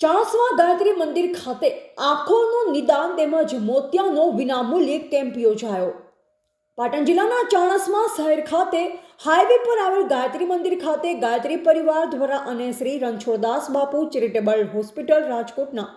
ચાણસ્મા ગાયત્રી મંદિર ખાતે આંખોનું નિદાન તેમજ મોતિયાનો વિનામૂલ્યે કેમ્પ યોજાયો. પાટણ જિલ્લાના ચાણસ્મા શહેર ખાતે હાઈવે પર આવેલ ગાયત્રી મંદિર ખાતે ગાયત્રી પરિવાર દ્વારા અને શ્રી રણછોડદાસ બાપુ ચેરિટેબલ હોસ્પિટલ રાજકોટના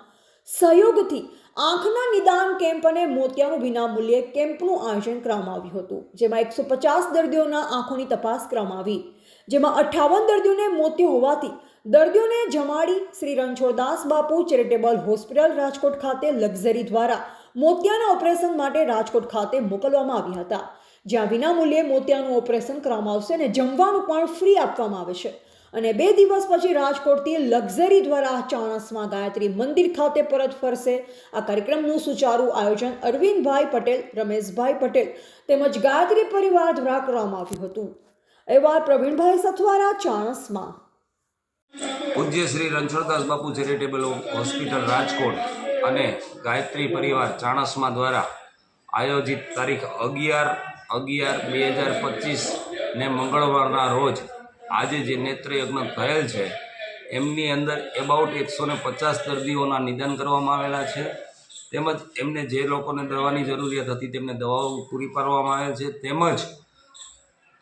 સહયોગથી આંખના નિદાન કેમ્પ અને મોતિયાનું વિનામૂલ્યે કેમ્પનું આયોજન કરવામાં આવ્યું હતું. જેમાં એકસો પચાસ દર્દીઓના આંખોની તપાસ કરવામાં આવી. જેમાં અઠ્ઠાવન દર્દીઓને મોતિયો હોવાથી દર્દીઓને જમાડી શ્રી રણછોડદાસ બાપુ ચેરિટેબલ હોસ્પિટલ રાજકોટ ખાતે લક્ઝરી દ્વારા મોતિયાના ઓપરેશન માટે રાજકોટ ખાતે મોકલવામાં આવ્યા હતા. જ્યાં વિનામૂલ્યે મોતિયાનું ઓપરેશન કરવામાં આવશે અને જમવાનું પણ ફ્રી આપવામાં આવે છે. અને બે દિવસ પછી રાજકોટથી લક્ઝરી દ્વારા ચાણસમાં ગાયત્રી મંદિર ખાતે પરત ફરશે. આ કાર્યક્રમનું સુચારું આયોજન અરવિંદભાઈ પટેલ, રમેશભાઈ પટેલ તેમજ ગાયત્રી પરિવાર દ્વારા કરવામાં આવ્યું હતું. એવા પ્રવીણભાઈ સથવારા, ચાણસમાં. પૂજ્ય શ્રી રણછોડદાસ બાપુ ચેરિટેબલ હોસ્પિટલ રાજકોટ અને ગાયત્રી પરિવાર ચાણસમા દ્વારા આયોજિત તારીખ અગિયાર અગિયાર બે હજાર પચીસને મંગળવારના રોજ આજે જે નેત્રયજ્ઞ થયેલ છે, એમની અંદર એબાઉટ એકસો ને પચાસ દર્દીઓના નિદાન કરવામાં આવેલા છે. તેમજ એમને જે લોકોને દવાની જરૂરિયાત હતી તેમને દવાઓ પૂરી પાડવામાં આવે છે. તેમજ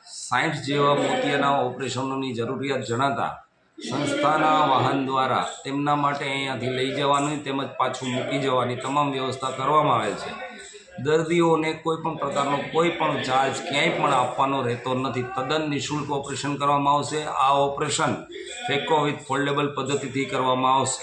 સાઠ જેવા મોતિયાના ઓપરેશનોની જરૂરિયાત જણાતા સંસ્થાના વાહન દ્વારા તેમના માટે અહીંયાથી લઈ જવાની તેમજ પાછું મૂકી જવાની તમામ વ્યવસ્થા કરવામાં આવે છે. દર્દીઓને કોઈ પણ પ્રકારનો કોઈ પણ ચાર્જ ક્યાંય પણ આપવાનો રહેતો નથી. તદ્દન નિઃશુલ્ક ઓપરેશન કરવામાં આવશે. આ ઓપરેશન ફેકો વિથ ફોલ્ડેબલ પદ્ધતિથી કરવામાં આવશે.